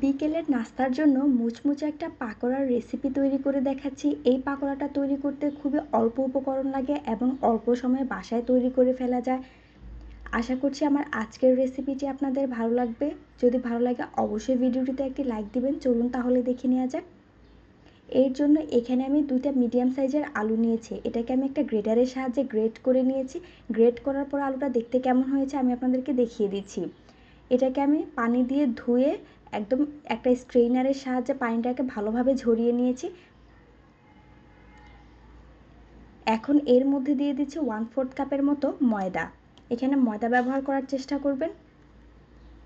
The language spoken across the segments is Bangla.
বিকেলের নাস্তার জন্য মুচমুচে একটা পাকোড়ার রেসিপি তৈরি করে দেখাচ্ছি। এই পাকোড়াটা তৈরি করতে খুবই অল্প উপকরণ লাগে এবং অল্প সময়ে বাসায় তৈরি করে ফেলা যায়। আশা করছি আমার আজকের রেসিপিটি আপনাদের ভালো লাগবে। যদি ভালো লাগে অবশ্যই ভিডিওটিতে একটি লাইক দিবেন। চলুন তাহলে দেখে নেওয়া যাক। এর জন্য এখানে আমি দুইটা মিডিয়াম সাইজের আলু নিয়েছি। এটাকে আমি একটা গ্রেটারের সাহায্যে গ্রেট করে নিয়েছি। গ্রেট করার পর আলুটা দেখতে কেমন হয়েছে আমি আপনাদেরকে দেখিয়ে দিচ্ছি। এটাকে আমি পানি দিয়ে ধুয়ে একদম একটা স্ট্রেইনারের সাহায্যে পানিটাকে ভালোভাবে ঝরিয়ে নিয়েছি। এখন এর মধ্যে দিয়ে দিচ্ছি ওয়ান ফোর্থ কাপের মতো ময়দা। এখানে ময়দা ব্যবহার করার চেষ্টা করবেন।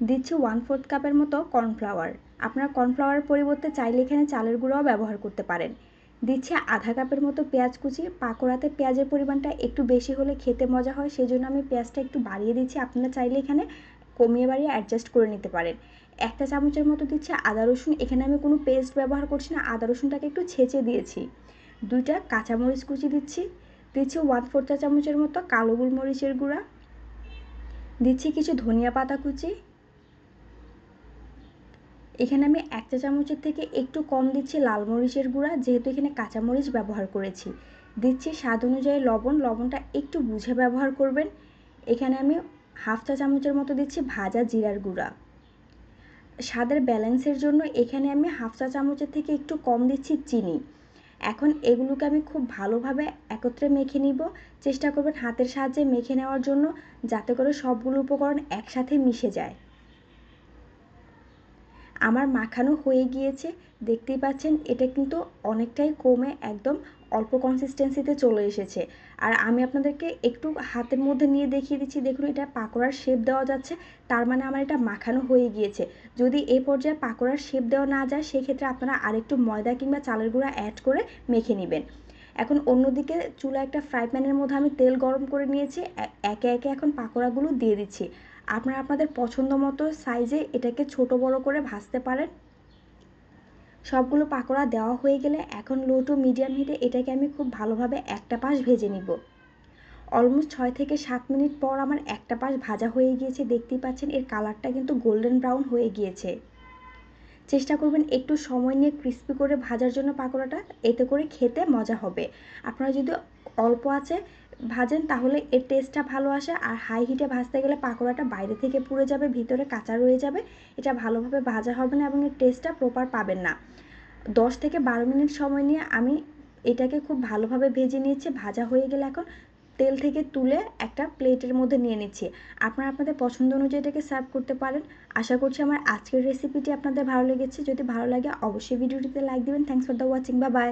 দিচ্ছি ওয়ান ফোর্থ কাপের মতো কর্নফ্লাওয়ার আপনারা কর্নফ্লাওয়ারের পরিবর্তে চাইলে এখানে চালের গুঁড়োও ব্যবহার করতে পারেন। দিচ্ছি আধা কাপের মতো পেঁয়াজ কুচি। পাকোড়াতে পেঁয়াজের পরিমাণটা একটু বেশি হলে খেতে মজা হয় সেই জন্য আমি পেঁয়াজটা একটু বাড়িয়ে দিচ্ছি। আপনারা চাইলে এখানে কমিয়ে বাড়িয়ে অ্যাডজাস্ট করে নিতে পারেন। একটা চামচের মতো দিচ্ছি আদা রসুন, এখানে আমি কোনো পেস্ট ব্যবহার করছি না, আদা রসুনটাকে একটু ছেঁচে দিয়েছি। দুইটা কাঁচামরিচ কুচি দিচ্ছি দিচ্ছি ওয়ান ফোর চা চামচের মতো কালো গোলমরিচের গুঁড়া, দিচ্ছি কিছু ধনিয়া পাতা কুচি। এখানে আমি এক চা চামচের থেকে একটু কম দিচ্ছি লাল মরিচের গুঁড়া, যেহেতু এখানে কাঁচামরিচ ব্যবহার করেছি। দিচ্ছি স্বাদ অনুযায়ী লবণ, লবণটা একটু বুঝে ব্যবহার করবেন। এখানে আমি হাফ চা চামচের মতো দিচ্ছি ভাজা জিরার গুঁড়া। স্বাদের ব্যালেন্সের জন্য এখানে আমি হাফ চা চামচের থেকে একটু কম দিচ্ছি চিনি। এখন এগুলোকে আমি খুব ভালোভাবে একত্রে মেখে নিব। চেষ্টা করবেন হাতের সাহায্যে মেখে নেওয়ার জন্য যাতে করে সবগুলো উপকরণ একসাথে মিশে যায়। আমার মাখানো হয়ে গিয়েছে। দেখতেই পাচ্ছেন, এটা কিন্তু অনেকটাই কমে একদম অল্প কনসিস্টেন্সিতে চলে এসেছে। আর আমি আপনাদেরকে একটু হাতের মধ্যে নিয়ে দেখিয়ে দিচ্ছি। দেখুন, এটা পাকোড়ার শেপ দেওয়া যাচ্ছে, তার মানে আমার এটা মাখানো হয়ে গিয়েছে। যদি এ পর্যায়ে পাকোড়ার শেপ দেওয়া না যায়, সেক্ষেত্রে আপনারা আরেকটু ময়দা কিংবা চালের গুঁড়া অ্যাড করে মেখে নেবেন। এখন অন্যদিকে চুলা একটা ফ্রাই প্যানের মধ্যে আমি তেল গরম করে নিয়েছি। একে একে এখন পাকোড়াগুলো দিয়ে দিচ্ছি। আপনারা আপনাদের পছন্দ মতো সাইজে এটাকে ছোট বড় করে ভাজতে পারেন। সবগুলো পাকোড়া দেওয়া হয়ে গেলে এখন লো টু মিডিয়াম হিটে এটাকে আমি খুব ভালোভাবে একটা পাশ ভেজে নিব। অলমোস্ট ছয় থেকে সাত মিনিট পর আমার একটা পাশ ভাজা হয়ে গিয়েছে, দেখতেই পাচ্ছেন এর কালারটা কিন্তু গোল্ডেন ব্রাউন হয়ে গিয়েছে। চেষ্টা করবেন একটু সময় নিয়ে ক্রিস্পি করে ভাজার জন্য পাকোড়াটা, এতে করে খেতে মজা হবে। আপনারা যদি অল্প আছে ভাজেন, তাহলে এর টেস্টটা ভালো আসে। আর হাই হিটে ভাজতে গেলে পাকোড়াটা বাইরে থেকে পুড়ে যাবে, ভিতরে কাঁচা রয়ে যাবে। এটা ভালোভাবে ভাজা হবে না এবং এর টেস্টটা প্রপার পাবেন না। দশ থেকে বারো মিনিট সময় নিয়ে আমি এটাকে খুব ভালোভাবে ভেজে নিয়েছি। ভাজা হয়ে গেলে এখন তেল থেকে তুলে একটা প্লেটের মধ্যে নিয়ে নিচ্ছি। আপনারা আপনাদের পছন্দ অনুযায়ী এটাকে সার্ভ করতে পারেন। আশা করছি আমার আজকের রেসিপিটি আপনাদের ভালো লেগেছে। যদি ভালো লাগে, অবশ্যই ভিডিওটিতে লাইক দেবেন। থ্যাংকস ফর দ্য ওয়াচিং বা বাই